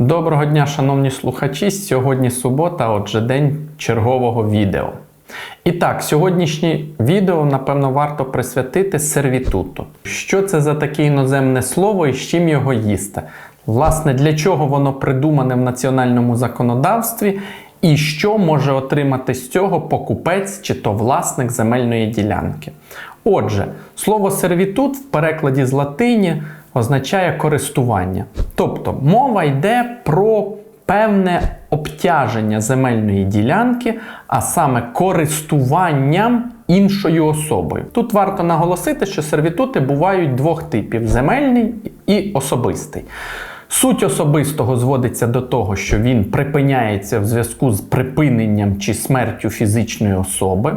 Доброго дня, шановні слухачі. Сьогодні субота, отже, день чергового відео. І так, сьогоднішнє відео, напевно, варто присвятити сервітуту. Що це за таке іноземне слово і з чим його їсти? Власне, для чого воно придумане в національному законодавстві, і що може отримати з цього покупець чи то власник земельної ділянки. Отже, слово сервітут в перекладі з латині означає користування. Тобто мова йде про певне обтяження земельної ділянки, а саме користуванням іншою особою. Тут варто наголосити, що сервітути бувають двох типів: земельний і особистий. Суть особистого зводиться до того, що він припиняється в зв'язку з припиненням чи смертю фізичної особи.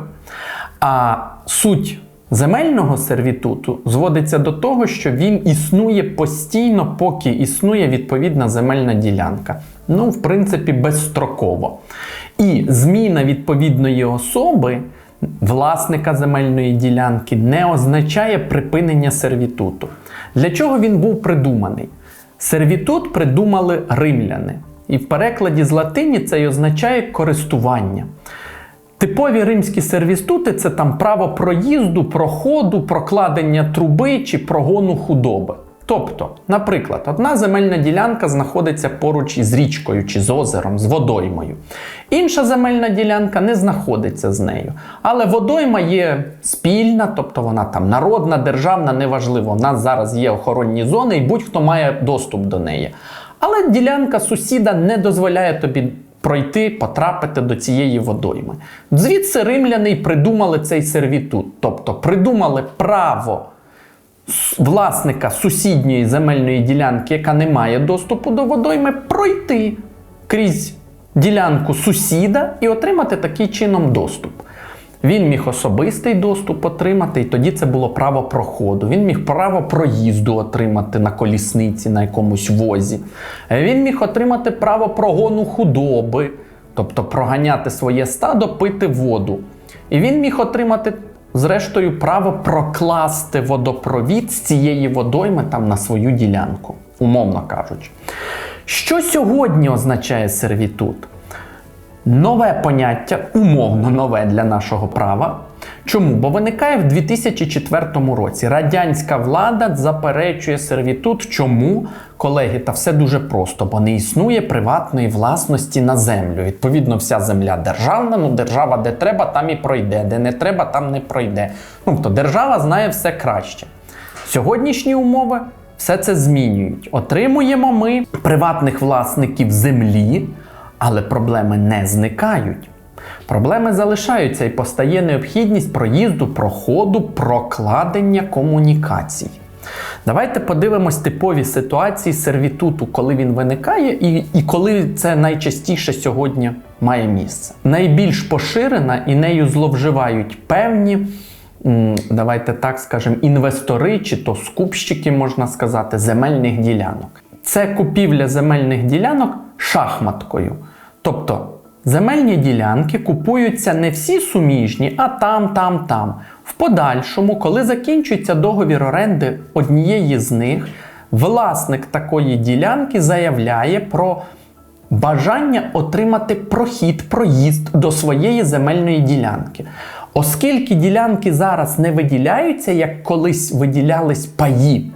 А суть земельного сервітуту зводиться до того, що він існує постійно, поки існує відповідна земельна ділянка. Ну, в принципі, безстроково. І зміна відповідної особи. Власника земельної ділянки не означає припинення сервітуту. Для чого він був придуманий? Сервітут придумали римляни, і в перекладі з латині це й означає користування. Типові римські сервістути це там право проїзду, проходу, прокладення труби чи прогону худоби. Тобто, наприклад, одна земельна ділянка знаходиться поруч із річкою чи з озером, з водоймою. Інша земельна ділянка не знаходиться з нею. Але водойма є спільна, тобто вона там народна, державна, неважливо. У нас зараз є охоронні зони і будь-хто має доступ до неї. Але ділянка сусіда не дозволяє тобі пройти, потрапити до цієї водойми. Звідси римляни й придумали цей сервітут, тобто придумали право власника сусідньої земельної ділянки, яка не має доступу до водойми, пройти крізь ділянку сусіда і отримати таким чином доступ. Він міг особистий доступ отримати, і тоді це було право проходу. Він міг право проїзду отримати на колісниці, на якомусь возі. Він міг отримати право прогону худоби, тобто проганяти своє стадо, пити воду. І він міг отримати, зрештою, право прокласти водопровід з цієї водойми там на свою ділянку, умовно кажучи. Що сьогодні означає сервітут? Нове поняття, умовно нове для нашого права. Чому? Бо виникає в 2004 році. Радянська влада заперечує сервітут. Чому? Колеги, та все дуже просто, бо не існує приватної власності на землю. Відповідно, вся земля державна, ну держава де треба, там і пройде, де не треба, там не пройде. Ну, Тобто держава знає все краще. Сьогоднішні умови все це змінюють. Отримуємо ми приватних власників землі. Але проблеми не зникають. Проблеми залишаються і постає необхідність проїзду, проходу, прокладення комунікацій. Давайте подивимось типові ситуації сервітуту, коли він виникає, і, і коли це найчастіше сьогодні має місце. Найбільш поширена і нею зловживають певні, давайте так скажемо, інвестори чи то скупщики, можна сказати, земельних ділянок. Це купівля земельних ділянок шахматкою. Тобто земельні ділянки купуються не всі суміжні, а там, там, там. В подальшому, коли закінчується договір оренди однієї з них, власник такої ділянки заявляє про бажання отримати прохід, проїзд до своєї земельної ділянки. Оскільки ділянки зараз не виділяються, як колись виділялись паї.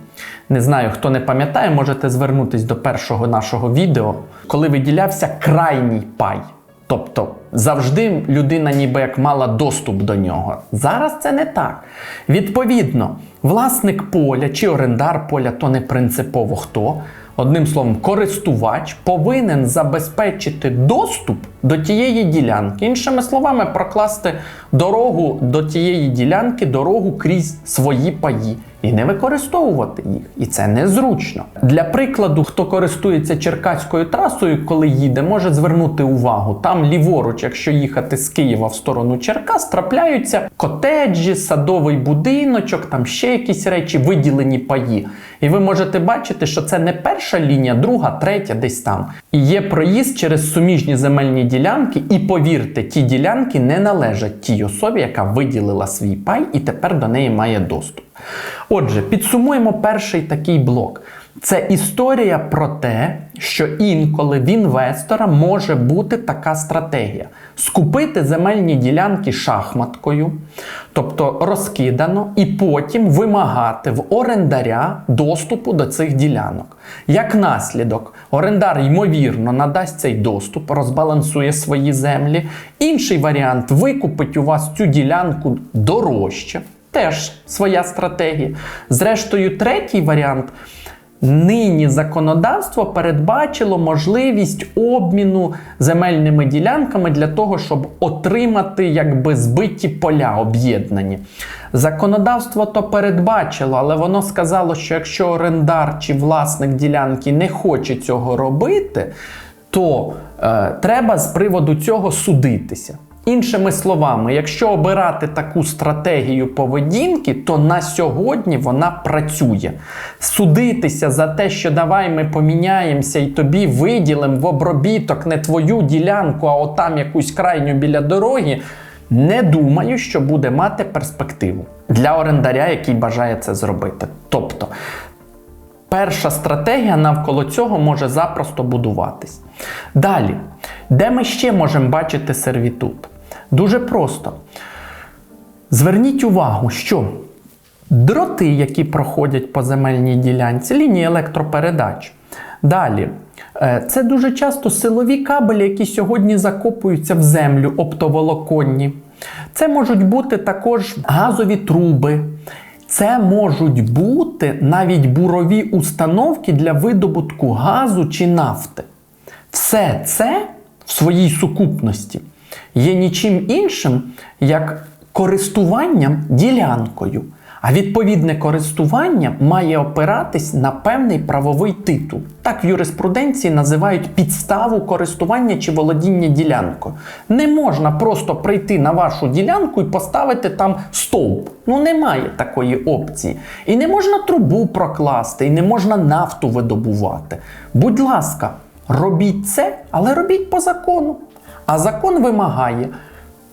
Не знаю, хто не пам'ятає, можете звернутися до першого нашого відео, коли виділявся крайній пай. Тобто завжди людина ніби як мала доступ до нього. Зараз це не так. Відповідно, власник поля чи орендар поля то не принципово хто. Одним словом, користувач повинен забезпечити доступ до тієї ділянки. Іншими словами, прокласти дорогу до тієї ділянки, дорогу крізь свої паї і не використовувати їх. І це незручно. Для прикладу, хто користується Черкаською трасою, коли їде, може звернути увагу. Там ліворуч, якщо їхати з Києва в сторону Черкас, трапляються котеджі, садовий будиночок, там ще якісь речі, виділені паї. І ви можете бачити, що це не перша лінія, друга, третя, десь там. І є проїзд через суміжні земельні ділянки, і повірте, ті ділянки не належать тій особі, яка виділила свій пай і тепер до неї має доступ. Отже, підсумуємо перший такий блок. Це історія про те, що інколи в інвестора може бути така стратегія: скупити земельні ділянки шахматкою, тобто розкидано, і потім вимагати в орендаря доступу до цих ділянок. Як наслідок, орендар, ймовірно, надасть цей доступ, розбалансує свої землі. Інший варіант викупить у вас цю ділянку дорожче. Теж своя стратегія. Зрештою, третій варіант. Нині законодавство передбачило можливість обміну земельними ділянками для того, щоб отримати якби збиті поля об'єднані. Законодавство то передбачило, але воно сказало, що якщо орендар чи власник ділянки не хоче цього робити, то е, треба з приводу цього судитися. Іншими словами, якщо обирати таку стратегію поведінки, то на сьогодні вона працює. Судитися за те, що давай ми поміняємося і тобі виділимо в обробіток не твою ділянку, а отам якусь крайню біля дороги. Не думаю, що буде мати перспективу для орендаря, який бажає це зробити. Тобто, перша стратегія навколо цього може запросто будуватись. Далі, де ми ще можемо бачити сервітут? Дуже просто. Зверніть увагу, що дроти, які проходять по земельній ділянці, лінії електропередач. Далі. е, Це дуже часто силові кабелі, які сьогодні закопуються в землю оптоволоконні. Це можуть бути також газові труби. Це можуть бути навіть бурові установки для видобутку газу чи нафти. Все це в своїй сукупності є нічим іншим, як користуванням ділянкою. А відповідне користування має опиратись на певний правовий титул. Так в юриспруденції називають підставу користування чи володіння ділянкою. Не можна просто прийти на вашу ділянку і поставити там стовп. Ну немає такої опції. І не можна трубу прокласти, і не можна нафту видобувати. Будь ласка, робіть це, але робіть по закону. А закон вимагає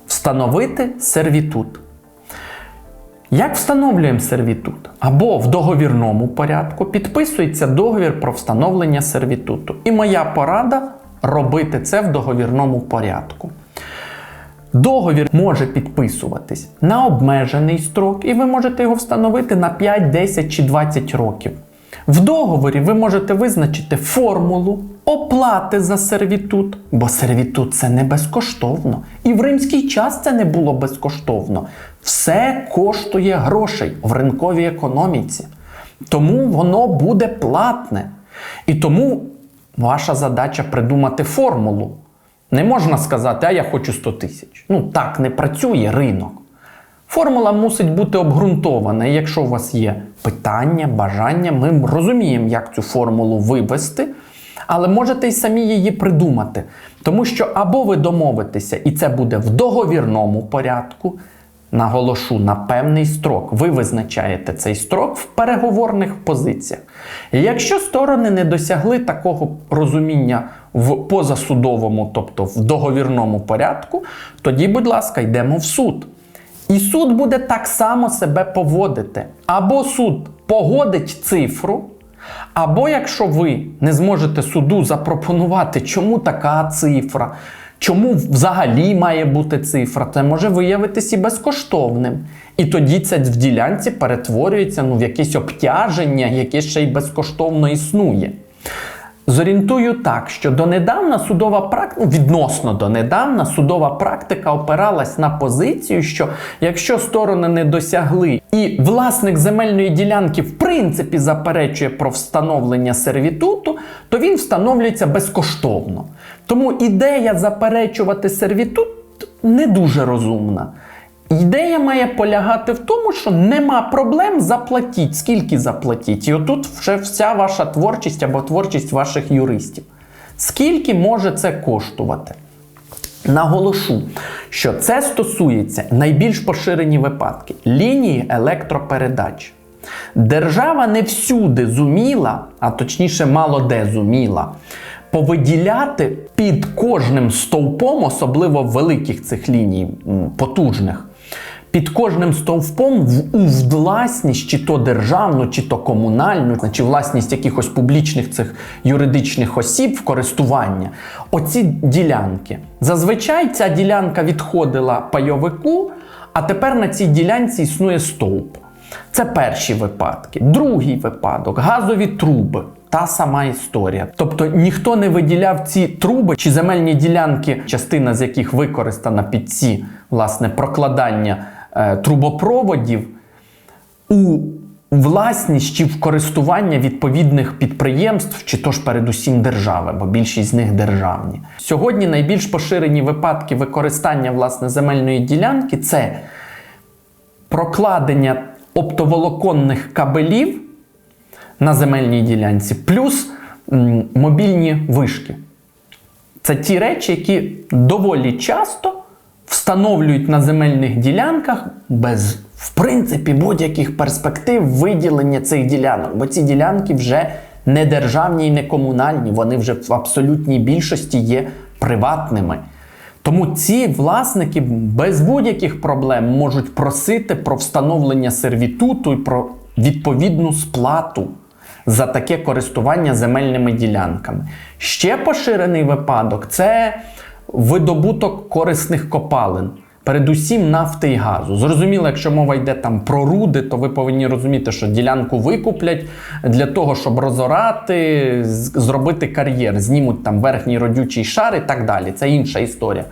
встановити сервітут. Як встановлюємо сервітут? Або в договірному порядку підписується договір про встановлення сервітуту. І моя порада робити це в договірному порядку. Договір може підписуватись на обмежений строк, і ви можете його встановити на 5, 10 чи 20 років. В договорі ви можете визначити формулу оплати за сервітут, бо сервітут це не безкоштовно. І в римський час це не було безкоштовно. Все коштує грошей в ринковій економіці. Тому воно буде платне. І тому ваша задача придумати формулу. Не можна сказати, а я хочу 100 тисяч. Ну так не працює ринок. Формула мусить бути обґрунтована. Якщо у вас є питання, бажання, ми розуміємо, як цю формулу вивести, але можете й самі її придумати. Тому що або ви домовитеся, і це буде в договірному порядку. Наголошу на певний строк. Ви визначаєте цей строк в переговорних позиціях. І якщо сторони не досягли такого розуміння в позасудовому, тобто в договірному порядку, тоді, будь ласка, йдемо в суд. І суд буде так само себе поводити. Або суд погодить цифру, або якщо ви не зможете суду запропонувати, чому така цифра, чому взагалі має бути цифра, це може виявитися і безкоштовним. І тоді це в ділянці перетворюється ну, в якесь обтяження, яке ще й безкоштовно існує. Зорієнтую так, що донедавна судова практика, відносно донедавна судова практика опиралась на позицію, що якщо сторони не досягли, і власник земельної ділянки в принципі заперечує про встановлення сервітуту, то він встановлюється безкоштовно. Тому ідея заперечувати сервітут не дуже розумна. Ідея має полягати в тому, що нема проблем, заплатіть, скільки заплатіть. І отут вже вся ваша творчість або творчість ваших юристів. Скільки може це коштувати? Наголошу, що це стосується найбільш поширені випадки лінії електропередач. Держава не всюди зуміла, а точніше, мало де зуміла, повиділяти під кожним стовпом, особливо великих цих ліній, потужних, під кожним стовпом в, у власність, чи то державну, чи то комунальну, чи власність якихось публічних цих юридичних осіб в користування. Оці ділянки. Зазвичай ця ділянка відходила пайовику, а тепер на цій ділянці існує стовп. Це перші випадки. Другий випадок газові труби. Та сама історія. Тобто ніхто не виділяв ці труби чи земельні ділянки, частина з яких використана під ці власне прокладання трубопроводів у власність чи в користування відповідних підприємств, чи то ж передусім держави, бо більшість з них державні. Сьогодні найбільш поширені випадки використання власне земельної ділянки це прокладення оптоволоконних кабелів на земельній ділянці, плюс мобільні вишки. Це ті речі, які доволі часто встановлюють на земельних ділянках без, в принципі, будь-яких перспектив виділення цих ділянок. Бо ці ділянки вже не державні і не комунальні, вони вже в абсолютній більшості є приватними. Тому ці власники без будь-яких проблем можуть просити про встановлення сервітуту і про відповідну сплату за таке користування земельними ділянками. Ще поширений випадок це видобуток корисних копалин. Передусім нафти і газу. Зрозуміло, якщо мова йде там про руди, то ви повинні розуміти, що ділянку викуплять для того, щоб розорати, зробити кар'єр, знімуть там верхній родючий шар і так далі. Це інша історія.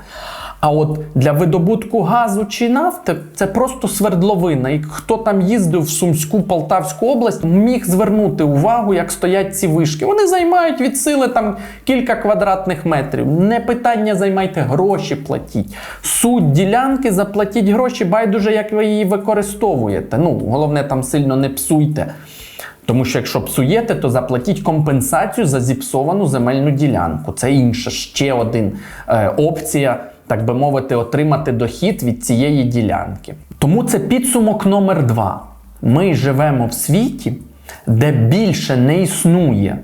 А от для видобутку газу чи нафти це просто свердловина. І хто там їздив в Сумську Полтавську область, міг звернути увагу, як стоять ці вишки. Вони займають від сили там кілька квадратних метрів. Не питання займайте гроші, платіть. Суть ділянки заплатіть гроші, байдуже, як ви її використовуєте. Ну, головне там сильно не псуйте. Тому що якщо псуєте, то заплатіть компенсацію за зіпсовану земельну ділянку. Це інша ще один е, опція, так би мовити, отримати дохід від цієї ділянки. Тому це підсумок номер два. Ми живемо в світі, де більше не існує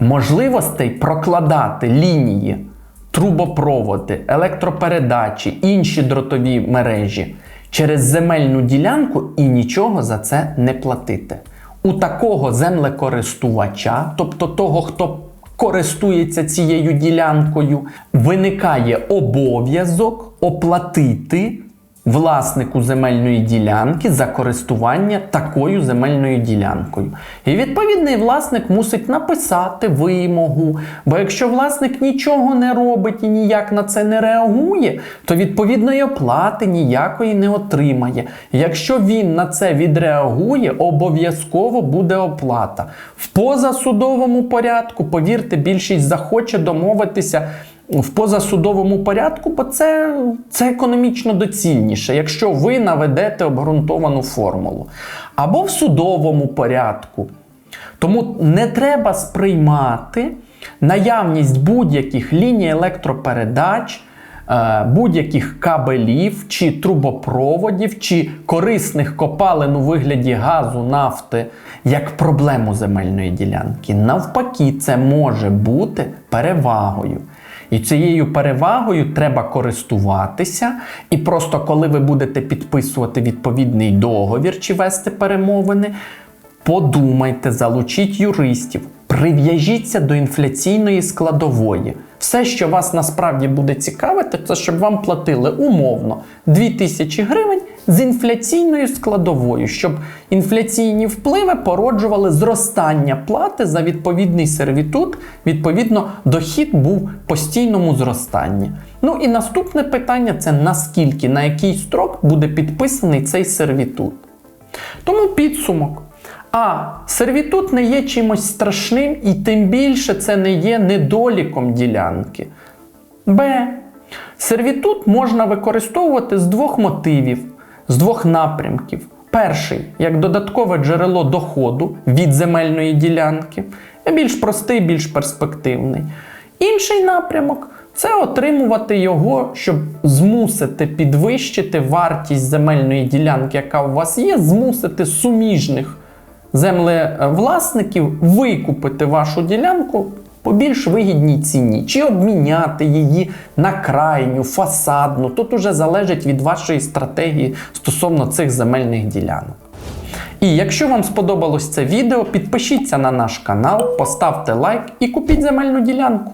можливостей прокладати лінії, трубопроводи, електропередачі, інші дротові мережі через земельну ділянку і нічого за це не платити. У такого землекористувача, тобто того, хто користується цією ділянкою, виникає обов'язок оплатити власнику земельної ділянки за користування такою земельною ділянкою. І відповідний власник мусить написати вимогу. Бо якщо власник нічого не робить і ніяк на це не реагує, то відповідної оплати ніякої не отримає. Якщо він на це відреагує, обов'язково буде оплата. В позасудовому порядку, повірте, більшість захоче домовитися в позасудовому порядку, бо це, це економічно доцільніше, якщо ви наведете обґрунтовану формулу. Або в судовому порядку. Тому не треба сприймати наявність будь-яких ліній електропередач, е, будь-яких кабелів чи трубопроводів, чи корисних копалин у вигляді газу, нафти як проблему земельної ділянки. Навпаки, це може бути перевагою. І цією перевагою треба користуватися. І просто коли ви будете підписувати відповідний договір чи вести перемовини, подумайте, залучіть юристів, прив'яжіться до інфляційної складової. Все, що вас насправді буде цікавити, це щоб вам платили умовно 2000 гривень з інфляційною складовою, щоб інфляційні впливи породжували зростання плати за відповідний сервітут. Відповідно, дохід був в постійному зростанні. Ну і наступне питання це наскільки, на який строк буде підписаний цей сервітут. Тому підсумок. А. Сервітут не є чимось страшним, і тим більше це не є недоліком ділянки. Б. Сервітут можна використовувати з двох мотивів, з двох напрямків. Перший як додаткове джерело доходу від земельної ділянки, більш простий, більш перспективний. Інший напрямок це отримувати його, щоб змусити підвищити вартість земельної ділянки, яка у вас є, змусити суміжних землевласників викупити вашу ділянку по більш вигідній ціні, чи обміняти її на крайню, фасадну. Тут уже залежить від вашої стратегії стосовно цих земельних ділянок. І якщо вам сподобалось це відео, підпишіться на наш канал, поставте лайк і купіть земельну ділянку.